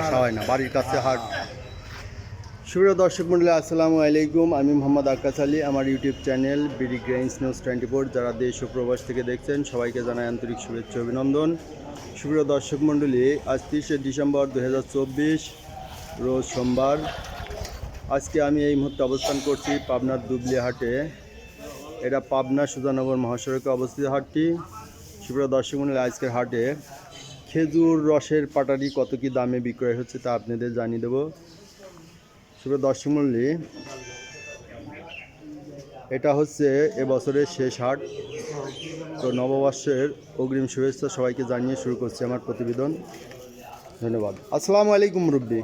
আসা হয় না বাড়ির কাছে হাট। সুপ্রিয় দর্শক মন্ডলী আসসালামু আলাইকুম। আমি মোহাম্মদ আকাশ আলী আমার YouTube channel BD Grains News twenty four. যারা দেশ ও প্রবাস থেকে দেখছেন সবাইকে জানাই আন্তরিক শুভেচ্ছা অভিনন্দন। সুপ্রিয় দর্শক মন্ডলী আজ তিরিশে ডিসেম্বর দুই হাজার চব্বিশ রোজ সোমবার। আজকে আমি এই মুহূর্তে অবস্থান করছি পাবনার দুবলি হাটে। এটা পাবনা সুজানগর মহাসড়কে অবস্থিত হাটটি। সুপ্রিয় দর্শক মন্ডলী আজকের হাটে খেজুর রসের পাটারি কত কি দামে বিক্রয় হচ্ছে তা আপনাদের জানিয়ে দেবো। সুপ্রিয় দর্শক এটা হচ্ছে এবছরের শেষ হাট। তো নববর্ষের অগ্রিম শুভেচ্ছা সবাইকে জানিয়ে শুরু করছি আমার প্রতিবেদন। ধন্যবাদ। আসসালামু আলাইকুম রব্বি।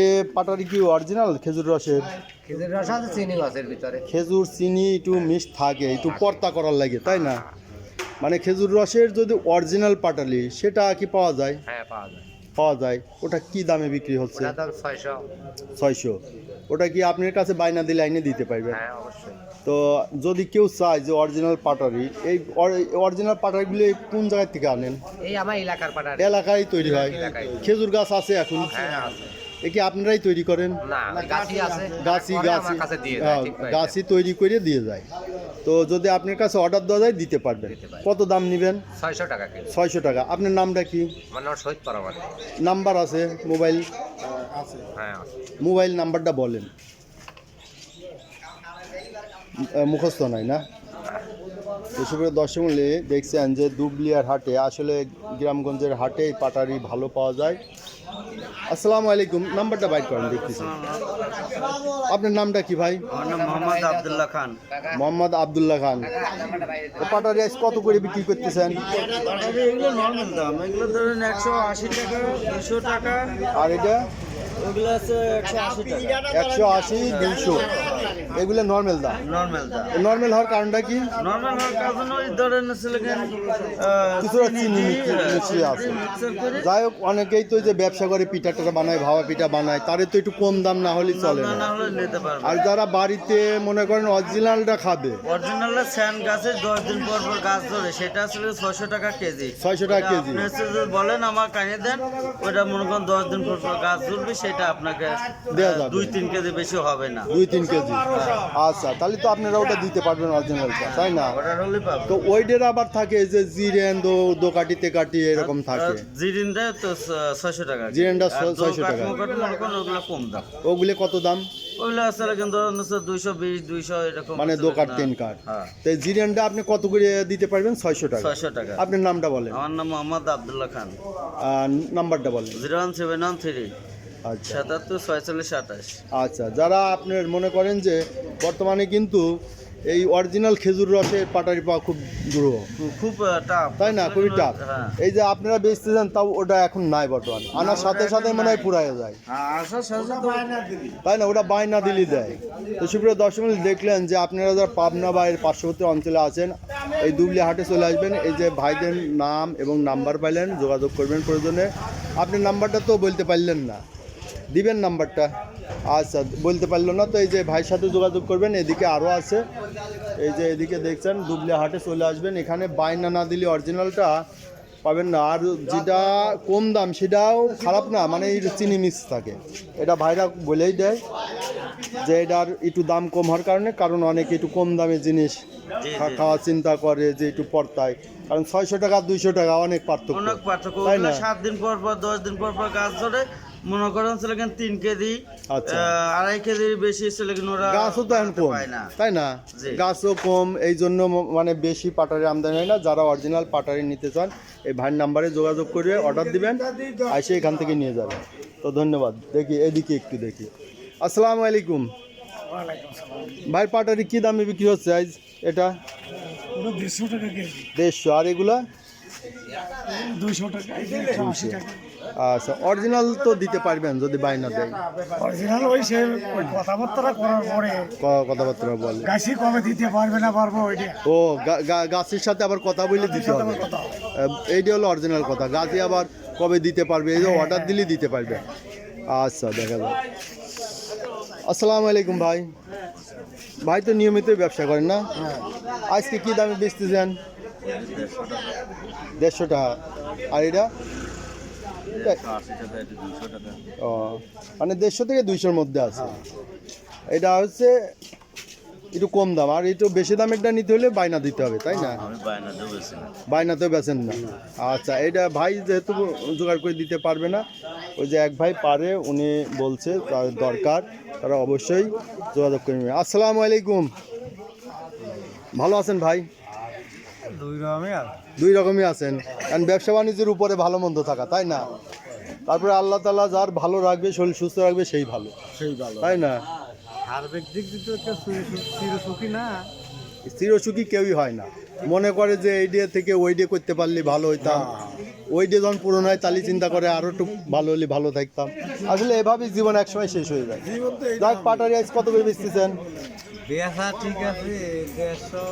এ পাটারি কি অরিজিনাল খেজুর রসের? খেজুর রস আছে চিনি গাছের ভিতরে। খেজুর চিনি একটু মিক্স থাকে একটু পর্তা করার লাগে তাই না? মানে খেজুর রসের যদি অরিজিনাল পাটালি সেটা কি পাওয়া যায়? হ্যাঁ পাওয়া যায়। পাওয়া যায়। ওটা কি দামে বিক্রি হচ্ছে? ছয়শো। ওটা কি আপনার কাছে বায়না দিলে আইনে দিতে পারবেন হ্যাঁ অবশ্যই। তো যদি কেউ চায় যে অরিজিনাল পাটারি এই অরিজিনাল পাটারিগুলো কোন জায়গা থেকে আনেন? এই আমার এলাকার পাড়ার এলাকায় তৈরি হয়। খেজুর গাছ আছে এখন? হ্যাঁ আছে। এ কি আপনারাই তৈরি করেন? গাছি গাছি গাছি তৈরি করে দিয়ে যায়। তো যদি আপনার কাছে অর্ডার দেওয়া যায় দিতে পারবেন। কত দাম নেবেন? ছয়শো টাকা ছয়শো টাকা। আপনার নামটা কি? নাম্বার আছে? মোবাইল? হ্যাঁ মোবাইল নাম্বারটা বলেন। মুখস্থ নাই না? এসবের দর্শক দেখছেন যে দুবলিয়ার হাটে আসলে গ্রামগঞ্জের হাটে পাটারি ভালো পাওয়া যায়। আসসালামু আলাইকুম নাম্বারটা বাইট করেন দেখতেছি। আপনার নামটা কি ভাই? আমার নাম মোহাম্মদ আবদুল্লাহ খান। মোহাম্মদ আবদুল্লাহ খান। পাটার রাইস কত করে বিক্রি করতেছেন? এগুলো নর্মাল দাম। এগুলো ধরুন একশো আশি টাকা দুশো টাকা। আর এটা? ওগুলো আছে একশো আশি টাকা। একশো আশি দুইশো এগুলো নর্মাল দাম। নর্মাল দাম। নর্মাল হওয়ার কারণটা কি? নর্মাল হওয়ার কারণে ওই ধরেন ছেলে কিছুটা চিনি মিশিয়ে আছে। যাই হোক অনেকেই তো যে ব্যবসা করে পিঠা টিঠা বানায় ভাবা পিঠা বানায় তারে তো একটু কম দাম না হলে চলে না আর যারা বাড়িতে মনে করেন অরিজিনালটা খাবে অরিজিনাল স্যান গাছের দশ দিন পর পর গাছ ধরে সেটা আসলে ছয়শো টাকা কেজি। 600 টাকা কেজি। বলেন আমার কানে দেন ওটা মনে করেন দশ দিন পর পর গাছ ধরবে সেটা আপনাকে। দুই তিন কেজি বেশি হবে না। দুই তিন কেজি। আচ্ছা তাহলে তো আপনারা ওটা দিতে পারবেন অরিজিনালটা তাই না? তো ওইটার আবার থাকে যে জিরেন দো দো কাটি তে কাটি এরকম থাকে। জিরিন দেয় তো ছয়শো টাকা জিরিনটা 600 টাকা। ওগুলো কম দাম। ওগুলো কত দাম? ওগুলো আসলে কিন্তু দুইশো বিশ দুইশো এরকম মানে দো কাট তিন কাট হ্যাঁ। তো জিরেনটা আপনি কত করে দিতে পারবেন? ছয়শো টাকা। ছয়শো টাকা। আপনার নামটা বলেন। আমার নাম মোহাম্মদ আবদুল্লাহ খান। আর নাম্বারটা বলেন। Zero one seven one three. আচ্ছা সাতাত্তর ছয়চল্লিশ আঠাশ আচ্ছা যারা আপনার মনে করেন যে বর্তমানে কিন্তু এই অরিজিনাল খেজুর রসের পাটারি পাওয়া খুব দুরূহ। খুব টাফ। তাই না? খুবই টাফ। হ্যাঁ। এই যে আপনারা বেচতেছেন তাও ওটা এখন নাই বর্তমানে। আনার সাথে সাথে মনে হয় পুরাই যায়। সাথে তাই না? ওটা বায়না দিলি দেয়। তো সুপ্রিয় দর্শক দেখলেন যে আপনারা যারা পাবনা বা এর পার্শ্ববর্তী অঞ্চলে আছেন এই দুবলি হাটে চলে আসবেন। এই যে ভাইদের নাম এবং নাম্বার পাইলেন যোগাযোগ করবেন প্রয়োজনে। আপনি নাম্বারটা তো বলতে পারলেন না। দিবেন নাম্বারটা। আচ্ছা বলতে পারল না তো এই যে ভাইয়ের সাথে যোগাযোগ করবেন এদিকে আরও আছে। এই যে এদিকে দেখছেন দুবলি হাটে চলে আসবেন। এখানে বায়না না দিলে অরিজিনালটা পাবেন না। আর যেটা কম দাম সেটাও খারাপ না মানে এই চিনি মিক্স থাকে। এটা ভাইরা বলেই দেয় যে এটার একটু দাম কম হওয়ার কারণে কারণ অনেকে একটু কম দামে জিনিস খাওয়া চিন্তা করে যে একটু পড়তায় কারণ ছয়শো টাকা দুইশো টাকা অনেক পার্থক্য। অনেক পার্থক্য। তাই না? সাত দিন পর পর দশ দিন পর পর গাছ ধরে মনে করেন ছেলে তিন কেজি আচ্ছা। আড়াই কেজির বেশি ছেলে ওরা গাছও তো এখন কম পায় না। তাই না। গাছও কম এই জন্য মানে বেশি পাটারি আমদানি হয় না। যারা অরিজিনাল পাটারি নিতে চান এই ভাইয়ের নাম্বারে যোগাযোগ করে অর্ডার দিবেন এসে এখান থেকে নিয়ে যাবেন তো ধন্যবাদ। দেখি এদিকে একটু দেখি। আসসালামু আলাইকুম। ভাই পাটারি কি দামে বিক্রি হচ্ছে আজ এটা? দেড়শো টাকা দেড়শো। আর এগুলা? আশি টাকা। আচ্ছা অরিজিনাল তো দিতে পারবেন যদি বাইনা দেয় অরিজিনাল ওই সে কথাবার্তা করার পরে কথাবার্তা বলে গাছি কবে দিতে পারবে না পারব ওইটা। ও গাছের সাথে আবার কথা বলে দিতে হবে। এইটা হলো অরিজিনাল কথা। গাছে আবার কবে দিতে পারবে? এই যে অর্ডার দিলে দিতে পারবে। আচ্ছা দেখা যাক। আসসালামু আলাইকুম ভাই। ভাই তো নিয়মিতই ব্যবসা করেন না? আজকে কি দামে বেচতেছেন? দেড়শো টাকা। আর এটা একশো আশি টাকা এটা দুশো টাকা ও মানে দেড়শো থেকে দুইশোর মধ্যে আছে। এটা হচ্ছে একটু কম দাম আর একটু বেশি দাম দামেরটা নিতে হলে বায়না দিতে হবে তাই না? না বায়নাতেও বেচেন না। আচ্ছা এটা ভাই যেহেতু জোগাড় করে দিতে পারবে না ওই যে এক ভাই পারে উনি বলছে তার দরকার তারা অবশ্যই যোগাযোগ করে নেবে। আসসালামু আলাইকুম। ভালো আছেন ভাই? দুই রকমই আর দুই রকমই আছেন। কারণ ব্যবসা বাণিজ্যের উপরে ভালো মন্দ থাকা তাই না? তারপরে আল্লাহ তালা যার ভালো রাখবে শরীর সুস্থ রাখবে সেই ভালো। সেই ভালো। তাই না? সার্বিক দিক চিরসুখী না। চিরসুখী কেউই হয় না। মনে করে যে এই ডে থেকে ওই ডে করতে পারলে ভালো হইতাম। ওই ডে যখন পূরণ হয় তাহলে চিন্তা করে আরও একটু ভালো হলে ভালো থাকতাম। আসলে এভাবেই জীবন একসময় শেষ হয়ে যায়। যাক পাটারি আইস কত করে বেচতেছেন? ঠিক আছে দেড়শো।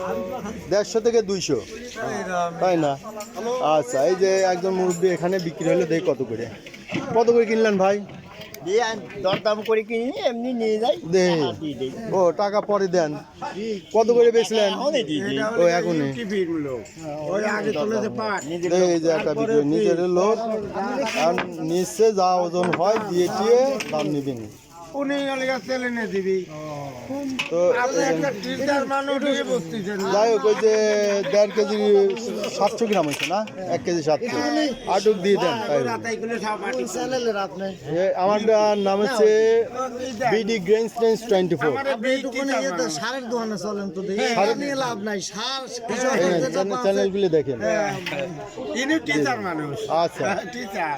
দেড়শো থেকে দুইশো। তাই না? আচ্ছা এই যে একজন মুরব্বী এখানে বিক্রি হলে দেয় কত করে। কত করে কিনলেন ভাই? দরদাম করে কিনি এমনি নিয়ে যাই। দে। ও টাকা পরে দেন। কত করে বেচলেন? ও এখনই। এই যে একটা নিজের লোক আর নিচে যা ওজন হয় দিয়ে দিয়ে দাম নিবেন। উনি অলিগা তেলে নে দিবি। তো একটা টিচার মানুষ বসতেছেন যাই হোক ওই যে দেড় কেজি সাতশো গ্রাম হয়েছে না? এক কেজি সাতশো। আটুক দিয়ে দেন আমার নাম হচ্ছে বিডি গ্রেন্স টোয়েন্টি ফোর। সারের দোকানে চলেন তো দেখি। সারের- নিয়ে লাভ নাই সার চ্যানেলগুলি দেখেন। মানুষ। আচ্ছা।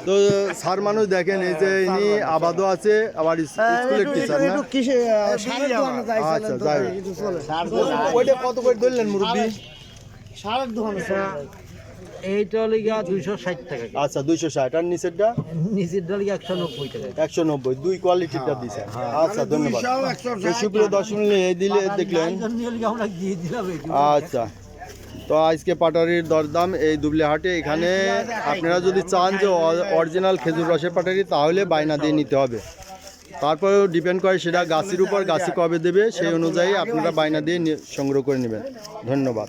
তো স্যার মানুষ দেখেন এই যে ইনি আবাদও আছে আবার স্কুলের টিচার না? কিসে সারের দোকানে যাই আচ্ছা তো যাই। ওইটা কত করে ধরলেন মুরব্বী? সারের দোকানে এইটা লিগা দুইশো ষাট টাকা আচ্ছা দুইশো ষাট। আর নিচেরটা? নিচের লিগা একশো নব্বই টাকা একশো নব্বই। দুই কোয়ালিটিটা দিছে আচ্ছা ধন্যবাদ। সুপ্রিয় দর্শক মণ্ডলী, দিলে দেখলেন। আচ্ছা। তো আজকে পাটারির দরদাম এই দুবলি হাটে এখানে আপনারা যদি চান যে অরিজিনাল খেজুর রসের পাটারি তাহলে বায়না দিয়ে নিতে হবে। তারপরেও ডিপেন্ড করে সেটা গাছের উপর গাছে কবে দেবে সেই অনুযায়ী আপনারা বায়না দিয়ে সংগ্রহ করে নেবেন। ধন্যবাদ।